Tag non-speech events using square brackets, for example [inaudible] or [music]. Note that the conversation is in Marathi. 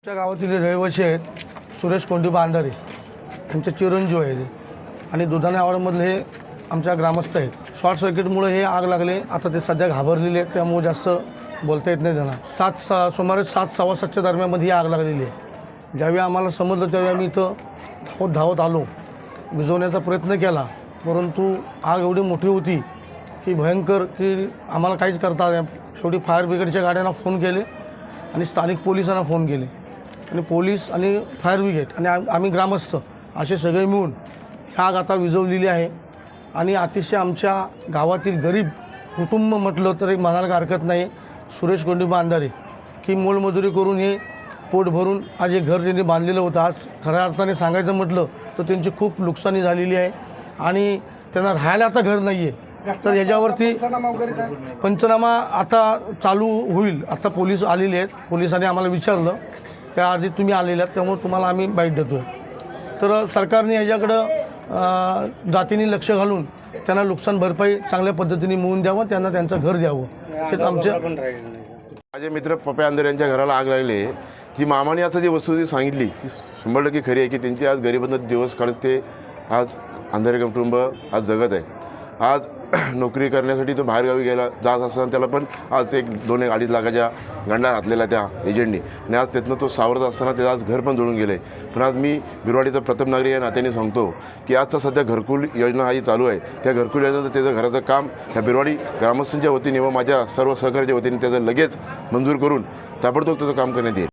आमच्या गावातील रहिवासी आहेत सुरेश कोंडी भांडारे यांचे चिरंजीव आहे आणि दुधाने आवडमधले हे आमच्या ग्रामस्थ आहेत. शॉर्ट सर्किटमुळे हे आग लागले. आता ते सध्या घाबरलेले आहेत त्यामुळे जास्त बोलता येत नाही त्यांना. सात सा सुमारे सात सव्वा सातच्या दरम्यानमध्ये ही आग लागलेली आहे. ज्यावेळी आम्हाला समजलं त्यावेळी आम्ही इथं धावत धावत आलो. विझवण्याचा प्रयत्न केला परंतु आग एवढी मोठी होती की भयंकर की आम्हाला काहीच करता आलं शेवटी फायर ब्रिगेडच्या गाड्यांना फोन केले आणि स्थानिक पोलिसांना फोन केले. आणि पोलीस आणि फायर ब्रिगेड आणि आम- आम्ही ग्रामस्थ असे सगळे मिळून ही आग आता विझवलेली आहे. आणि अतिशय आमच्या गावातील गरीब कुटुंब म्हटलं तरी म्हणायला हरकत नाही. सुरेश कोंडिबा अंधारे की मोलमजुरी करून हे पोट भरून आज हे घर त्यांनी बांधलेलं होतं आज खऱ्या अर्थाने सांगायचं म्हटलं तर त्यांची खूप नुकसानी झालेली आहे. आणि त्यांना राहायला आता घर नाही आहे तर याच्यावरती पंचनामा आता चालू होईल. आता पोलीस आलेले आहेत. पोलिसांनी आम्हाला विचारलं. त्या आधी तुम्ही आलेल्या आहेत त्यामुळे तुम्हाला आम्ही बाईट देतो आहे तर सरकारने ह्याच्याकडं जातीने लक्ष घालून त्यांना नुकसान भरपाई चांगल्या पद्धतीने मिळून द्यावं त्यांना त्यांचं घर द्यावं. हेच आमच्या माझे मित्र पप्पा आंदर यांच्या घराला आग लागली. ती मामाने असं जी वस्तू सांगितली ती शंभर टक्के खरी आहे की त्यांची आज गरिबांना दिवस काढत ते आज अंधारे कुटुंब आज जगत आहे. आज [clears throat] नोकरी करण्यासाठी तो बाहेरगावी गेला जात असताना त्याला पण आज एक दोन एक अडीच लाखाच्या गंडा घातलेला त्या एजंटनी आणि आज त्यातनं तो सावरत असताना त्याचं आज घर पण जोडून गेलं आहे पण आज मी बिरवाडीचा प्रथम नागरिक या नात्याने सांगतो की आजचा सध्या घरकुल योजना ही चालू आहे. त्या घरकुल योजनेचं त्याचं घराचं काम ह्या बिरवाडी ग्रामस्थांच्या वतीने व माझ्या सर्व सहकार्याच्या वतीने त्याचं लगेच मंजूर करून ताबडतोब त्याचं काम करण्यात येईल.